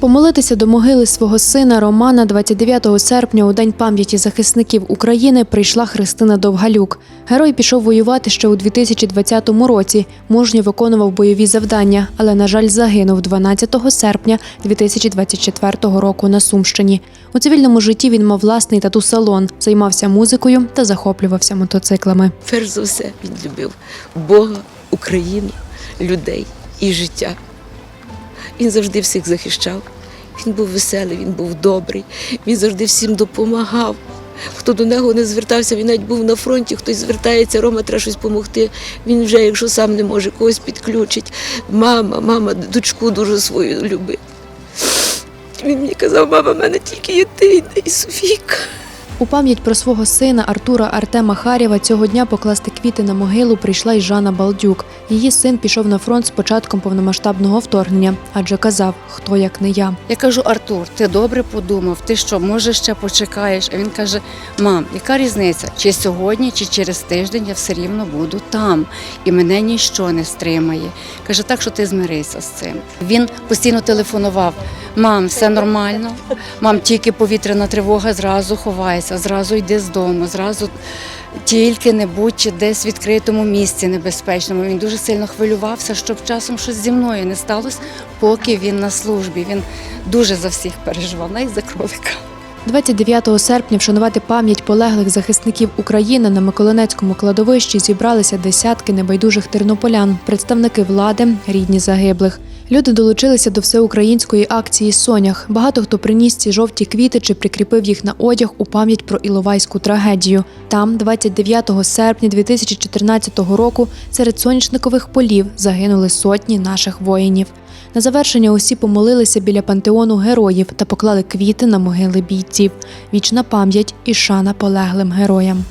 Помолитися до могили свого сина Романа 29 серпня у День пам'яті захисників України прийшла Христина Довгалюк. Герой пішов воювати ще у 2020 році. Мужньо виконував бойові завдання, але, на жаль, загинув 12 серпня 2024 року на Сумщині. У цивільному житті він мав власний тату-салон, займався музикою та захоплювався мотоциклами. Перш за все, він любив Бога, Україну, людей і життя. Він завжди всіх захищав. Він був веселий, він був добрий, він завжди всім допомагав. Хто до нього не звертався, він навіть був на фронті, хтось звертається, Рома, треба щось допомогти. Він вже, якщо сам не може, когось підключить. Мама, мама, дочку дуже свою любив. Він мені казав, мама, в мене тільки є ти і Софійка. У пам'ять про свого сина Артура Артема Харєва цього дня покласти квіти на могилу прийшла й Жанна Балдюк. Її син пішов на фронт з початком повномасштабного вторгнення, адже казав, хто як не я. Я кажу, Артур, ти добре подумав, ти що, може, ще почекаєш? А він каже: Мам, яка різниця? Чи сьогодні, чи через тиждень я все рівно буду там, і мене ніщо не стримає. Каже, так що ти змирися з цим. Він постійно телефонував: Мам, все нормально. Мам, тільки повітряна тривога, зразу ховайся, зразу йди з дому, зразу. Тільки не будь десь в відкритому місці небезпечному. Він дуже сильно хвилювався, щоб часом щось зі мною не сталося, поки він на службі. Він дуже за всіх переживав, навіть за кролика. 29 серпня вшанувати пам'ять полеглих захисників України на Миколинецькому кладовищі зібралися десятки небайдужих тернополян, представники влади, рідні загиблих. Люди долучилися до всеукраїнської акції Сонях. Багато хто приніс ці жовті квіти чи прикріпив їх на одяг у пам'ять про Іловайську трагедію. Там, 29 серпня 2014 року, серед соняшникових полів загинули сотні наших воїнів. На завершення усі помолилися біля пантеону героїв та поклали квіти на могили бійців. Вічна пам'ять і шана полеглим героям.